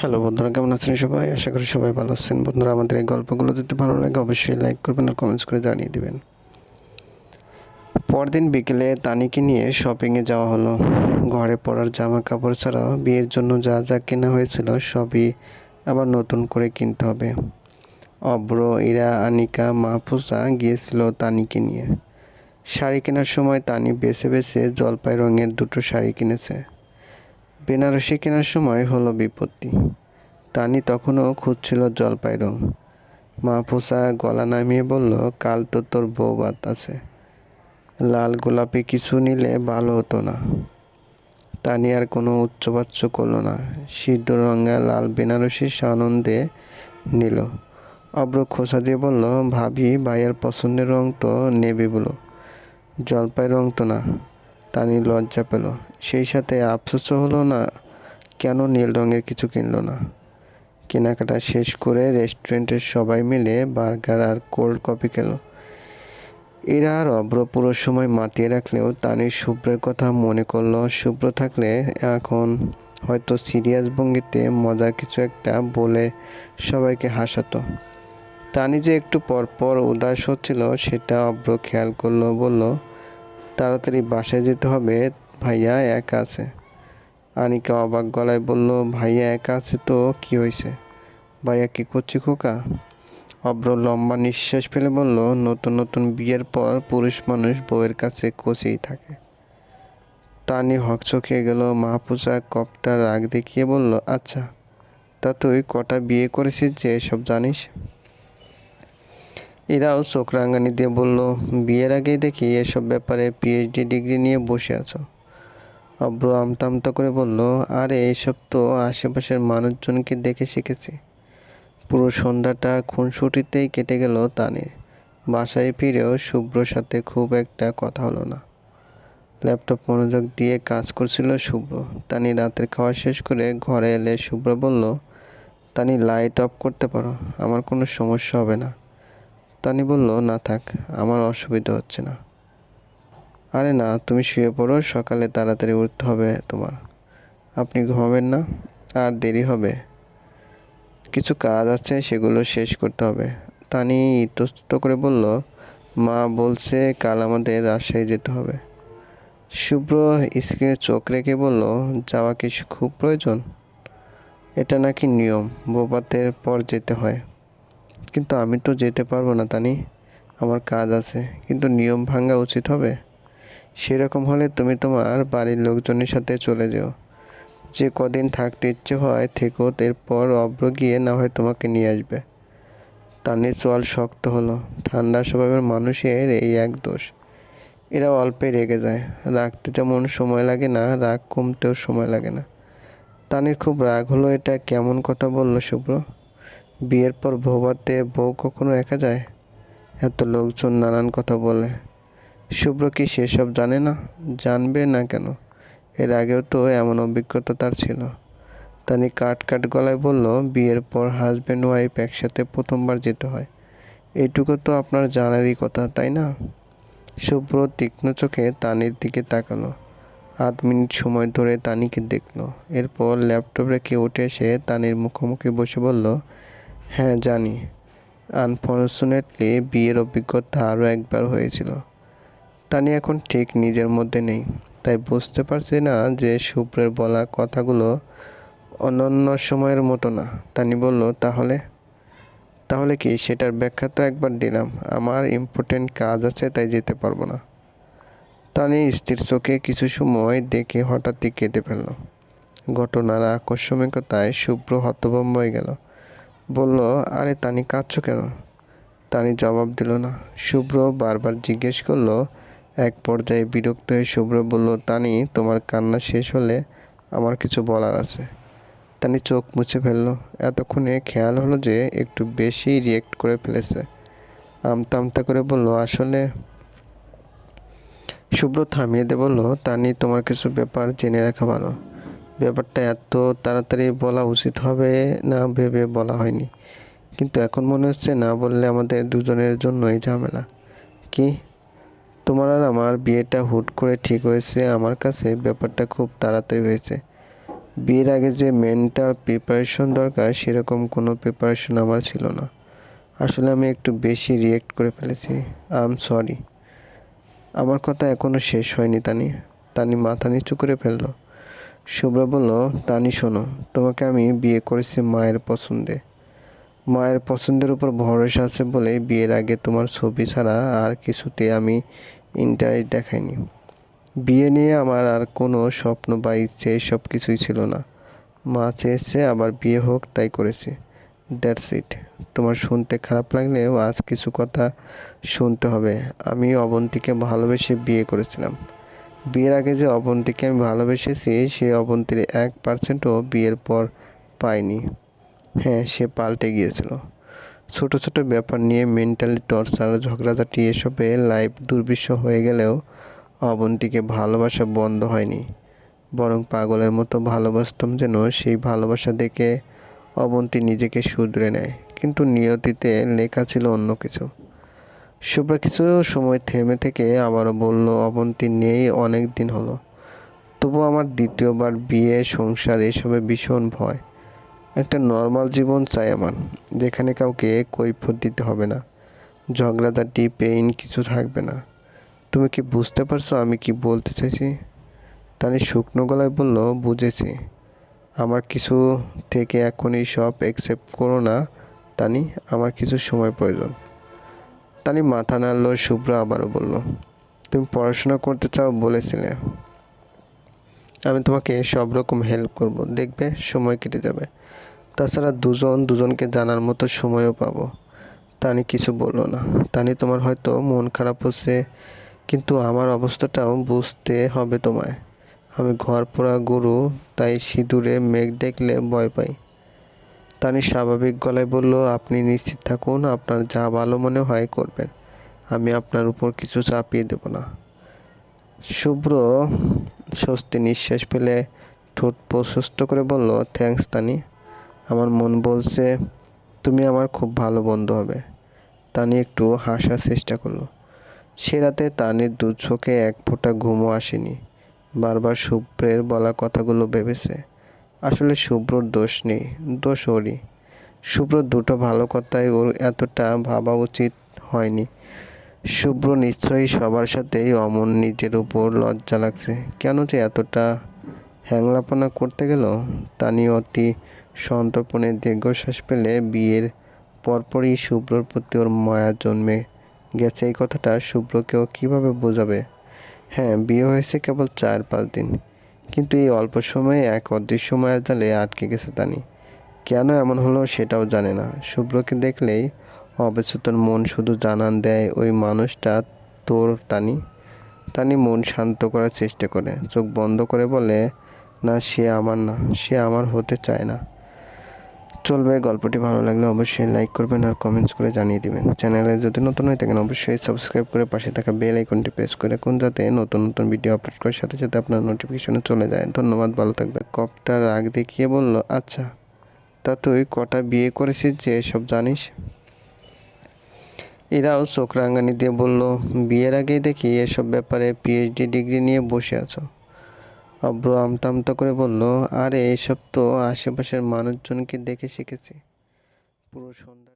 Hello বন্ধুরা, কেমন আছেন সবাই? আশা করি সবাই ভালো আছেন। বন্ধুরা, আমাদের এই গল্পগুলো যদি ভালো লাগে, অবশ্যই লাইক করবেন আর কমেন্টস করে জানিয়ে দেবেন। পরদিন বিকেলে তানিকে নিয়ে শপিংয়ে যাওয়া হলো। ঘরে পরার জামা কাপড় ছাড়াও বিয়ের জন্য যা যা কেনা হয়েছিল, সবই আবার নতুন করে কিনতে হবে। অব্র ইরা, আনিকা মাহফুজা গিয়েছিল তানিকে নিয়ে। শাড়ি কেনার সময় তানি বেছে বেছে জলপাই রঙের দুটো শাড়ি কিনেছে। বেনারসি কেনার সময় হলো বিপত্তি। তানি তখনও খুঁজছিল জলপাই রং মাহফুসা গলা নামিয়ে বলল, কাল তো তোর বউ বাত আছে। লাল গোলাপি কিছু নিলে ভালো হতো না। তানি আর কোনো উচ্চবাচ্য করল না। সিদ্ধ রঙা লাল বেনারসি সানন্দে নিল। অব্র খোসা দিয়ে বলল, ভাবি, ভাইয়ার পছন্দের রং তো নেবি বলো। জলপাই রং তো না। তানি লজ্জা পেল। সেই সাথে আফসোসও হলো না, কেন নীল রঙের কিছু কিনলো না? কেনাকাটা শেষ করে রেস্টুরেন্টের সবাই মিলে বার্গার আর কোল্ড কফি খেলো। এরা আর অব্র পুরো সময় মাতিয়ে রাখলেও তানির শুভ্রের কথা মনে করল শুভ্র থাকলে এখন হয়তো সিরিয়াস ভঙ্গিতে মজার কিছু একটা বলে সবাইকে হাসাতো। তানি যে একটু পরপর উদাস হচ্ছিল, সেটা অব্র খেয়াল করল, বলল তাড়াতাড়ি বাসায় যেতে হবে। ভাইয়া একা আছে। আনিকা অবাক গলায় বলল, ভাইয়া একা আছে তো, কি হয়েছে? ভাইয়া কি করছে খোকা? অব্র লম্বা নিঃশ্বাস ফেলে বলল, নতুন নতুন বিয়ের পর পুরুষ মানুষ বউয়ের কাছে কচেই থাকে। তানি হকচকিয়ে গেল, মাহফুজা কপটা রাগ দেখিয়ে বলল আচ্ছা তা তুই কটা বিয়ে করেছিস যে এসব জানিস? এরাও চোখ রাঙানি দিয়ে বলল, বিয়ের আগেই দেখি এসব ব্যাপারে পিএইচডি ডিগ্রি নিয়ে বসে আছো। অব্র আমতা আমতা করে বলল, আরে এইসব তো আশেপাশের মানুষজনকে দেখে শিখেছি। পুরো সন্ধ্যাটা খুনসুটিতেই কেটে গেল তানির। বাসায় ফিরেও শুভ্রর সাথে খুব একটা কথা হলো না। ল্যাপটপ মনোযোগ দিয়ে কাজ করছিল শুভ্র। তানি রাতের খাওয়া শেষ করে ঘরে এলে শুভ্র বলল, তানি, লাইট অফ করতে পারো। আমার কোনো সমস্যা হবে না। তানি বলল, না থাক, আমার অসুবিধা হচ্ছে না। আরে না, তুমি শুয়ে পড়ো, সকালে তাড়াতাড়ি উঠতে হবে তোমার। আপনি ঘুমাবেন না, আর দেরি হবে। কিছু কাজ আছে, সেগুলো শেষ করতে হবে। তানি ইতস্ত করে বলল, মা বলছে কাল আমাদের রাজশাহী যেতে হবে। শুভ্র স্ক্রিনে চোখ রেখে বলল, যাওয়া কি খুব প্রয়োজন? এটা নাকি নিয়ম বোপাতের পর যেতে হয়। কিন্তু আমি তো যেতে পারব না, তানি। আমার কাজ আছে, কিন্তু নিয়ম ভাঙা উচিত হবে। সেরকম হলে তুমি তোমার বাড়ির লোকজনের সাথে চলে যেও। যে কদিন থাকতে ইচ্ছে হয় থেকো, এরপর অব্র গিয়ে না হয় তোমাকে নিয়ে আসবে। তানির চোয়াল শক্ত হলো। ঠান্ডা স্বভাবের মানুষের এই এক দোষ। এরা অল্পে রেগে যায়। রাখতে যেমন সময় লাগে না, রাগ কমতেও সময় লাগে না। তানির খুব রাগ হলো, এটা কেমন কথা বলল শুভ্র? বিয়ের পর ভোবাতে বউ কখনো একা যায়? এত লোকজন নানান কথা বলে। শুভ্র কি সেসব জানে না? জানবে না কেন? এর আগেও তো এমন অভিজ্ঞতা তার ছিল। তানি কাট কাট গলায় বলল, বিয়ের পর হাজব্যান্ড ওয়াইফ একসাথে প্রথমবার যেতে হয়। এইটুকু তো আপনার জানারই কথা, তাই না? শুভ্র তীক্ষ্ণ চোখে তানির দিকে তাকালো। আধ মিনিট সময় ধরে তানিকে দেখল। এরপর ল্যাপটপ রেখে উঠে এসে তানির মুখোমুখি বসে বলল হ্যাঁ জানি। আনফর্চুনেটলি বিয়ের অভিজ্ঞতা আরও একবার হয়েছিল। তানি এখন ঠিক নিজের মধ্যে নেই। তাই বুঝতে পারছি না যে শুভ্রের বলা কথাগুলো অনন্য সময়ের মতো না। তানি বলল, তাহলে? তাহলে কি? সেটার ব্যাখ্যা তো একবার দিলাম। আমার ইম্পর্টেন্ট কাজ আছে, তাই যেতে পারব না। তানি স্থির চোখে কিছু সময় দেখে হঠাৎই কেঁদে ফেলল। ঘটনার আকস্মিকতায় শুভ্র হতভম্ব হয়ে গেল। বলল, আরে তানি, কাঁদছ কেন? তানি জবাব দিল না। শুভ্র বারবার জিজ্ঞেস করল, এক পর্যায়ে বিরক্ত হয়ে শুভ্র বলল, তানি, তোমার কান্না শেষ হলে আমার কিছু বলার আছে। তানি চোখ মুছে ফেলল। এতক্ষণে খেয়াল হলো যে একটু বেশি রিয়েক্ট করে ফেলেছে। আমতা আমতা করে বলল, আসলে শুভ্র থামিয়ে দে বলল, তানি, তোমার কিছু ব্যাপার জেনে রাখা ভালো। ব্যাপারটা এত তাড়াতাড়ি বলা উচিত হবে না ভেবে বলা হয়নি। কিন্তু এখন মনে হচ্ছে না বললে আমাদের দুজনের জন্যই ঝামেলা। কি? তোমার আর আমার বিয়েটা হুট করে ঠিক হয়েছে, আমার কাছে ব্যাপারটা খুব তাড়াতাড়ি হয়েছে। বিয়ের আগে যে মেন্টাল প্রিপারেশন দরকার, সেরকম কোনো প্রিপারেশন আমার ছিল না। আসলে আমি একটু বেশি রিয়েক্ট করে ফেলেছি। আই এম সরি আমার কথা এখনও শেষ হয়নি, তানি। তানি মাথা নিচু করে ফেলল। শুভ্রা বলল, তানি, শোনো, তোমাকে আমি বিয়ে করেছি মায়ের পছন্দে। মায়ের পছন্দের উপর ভরসা আছে বলে বিয়ের আগে তোমার ছবি ছাড়া আর কিছুতে আমি ইন্টারেস্ট দেখাইনি। বিয়ে নিয়ে আমার আর কোনো স্বপ্ন বা ইচ্ছে সব কিছুই ছিল না। মা চেয়েছে আবার বিয়ে হোক, তাই করেছি। That's it. তোমার শুনতে খারাপ লাগলেও আজ কিছু কথা শুনতে হবে। আমি অবন্তীকে ভালোবেসে বিয়ে করেছিলাম। বিয়ের আগে যে অবন্তীকে আমি ভালোবেসেছি সে অবন্তীর এক পার্সেন্টও বিয়ের পর পাইনি। হ্যাঁ সে পাল্টে গিয়েছিল। ছোট ছোট ব্যাপার নিয়ে মেন্টালি টর্চার ঝগড়াঝাটি এসবে লাইফ দুর্বিষহ হয়ে গেলেও অবন্তীকে ভালোবাসা বন্ধ হয়নি। বরং পাগলের মতো ভালোবাসতাম যেন সেই ভালোবাসা দেখে অবন্তী নিজেকে শুধরে নেয়। কিন্তু নিয়তিতে লেখা ছিল অন্য কিছু। শুভ্রা কিছু সময় থেমে থেকে আবারও বলল, অবন্তী নেই অনেক দিন হলো। তবু আমার দ্বিতীয়বার বিয়ে, সংসার এসবে ভীষণ ভয়। একটা নর্মাল জীবন চাই আমার, যেখানে কাউকে কৈফত দিতে হবে না। ঝগড়াঝাটি, পেইন কিছু থাকবে না। তুমি কি বুঝতে পারছ আমি কি বলতে চাইছি? তানি শুকনো গলায় বলল, বুঝেছি। আমার কিছু থেকে এখনই সব অ্যাকসেপ্ট করো না, তানি। আমার কিছু সময় প্রয়োজন। তানি মাথা নাড়ল, শুভ্র আবারও বলল, তুমি পড়াশোনা করতে চাও? বলেছিলে। আমি তোমাকে সব রকম হেল্প করব। দেখবে, সময় কেটে যাবে। তাছাড়া দুজন দুজনকে জানার মতো সময়ও পাবো। তানি কিছু বলল না। তানি, তোমার হয়তো মন খারাপ হচ্ছে, কিন্তু আমার অবস্থাটাও বুঝতে হবে তোমায়। আমি ঘর পোড়া গরু, তাই সিঁদুরে মেঘ দেখলে ভয় পাই। তানি স্বাভাবিক গলায় বলল, আপনি নিশ্চিত থাকুন, আপনার যা ভালো মনে হয় করবেন। আমি আপনার উপর কিছু চাপিয়ে দেব না। শুভ্র স্বস্তি নিঃশ্বাস ফেলে ঠোঁট প্রশস্ত করে বলল থ্যাঙ্কস তানি। আমার মন বলছে, তুমি আমার খুব ভালো বন্ধু হবে। তানি একটু হাসার চেষ্টা করল। সে রাতে তানির দু চোখে এক ফোঁটা ঘুমও আসেনি। বারবার শুভ্রের বলা কথাগুলো ভেবেছে। আসলে শুভ্রর দোষ নেই দোষ ওরই শুভ্র দুটো ভালো কথাই ওর এতটা ভাবা উচিত হয়নি। শুভ্র নিশ্চয়ই সবার সাথেই অমন নিজের উপর লজ্জা লাগছে। কেন যে এতটা হ্যাংলাপনা করতে গেল তানি অতি সন্তর্পণে দীর্ঘশ্বাস পেলে বিয়ের পরপরই শুভ্রর প্রতি ওর মায়া জন্মে গেছে। এই কথাটা শুভ্রকেও কীভাবে বোঝাবে? হ্যাঁ বিয়ে হয়েছে কেবল চার পাঁচ দিন। কিন্তু এই অল্প সময়ে এক অদৃশ্য মায়ের জালে আটকে গেছে তানি। কেন এমন হলো সেটাও জানে না। শুভ্রকে দেখলেই অবচেতন মন শুধু জানান দেয় ওই মানুষটা তোর তানি। তানি মন শান্ত করার চেষ্টা করে, চোখ বন্ধ করে বলে, না, সে আমার না, সে আমার হতে চায় না। চলবে, গল্পটি ভালো লাগলে অবশ্যই লাইক করবেন আর কমেন্টস করে জানিয়ে দিবেন। চ্যানেলে যদি নতুন হয়ে থাকেন, অবশ্যই সাবস্ক্রাইব করে পাশে থাকা বেল আইকনটি প্রেস করে কোন যাতে নতুন নতুন ভিডিও আপলোড করার সাথে সাথে আপনার নোটিফিকেশনে চলে যায়। ধন্যবাদ, ভালো থাকবে কপটা রাগ দেখিয়ে বলল আচ্ছা তা তুই কটা বিয়ে করেছিস যে সব জানিস? এরাও চোখ রাঙানি দিয়ে বলল, বিয়ের আগেই দেখি এসব ব্যাপারে পিএইচডি ডিগ্রি নিয়ে বসে আছো। অব্র আমতা আমতা করে বলল আরে এসব তো আশেপাশের মানুষজনকে দেখে শিখেছি। পুরো সন্ধ্যা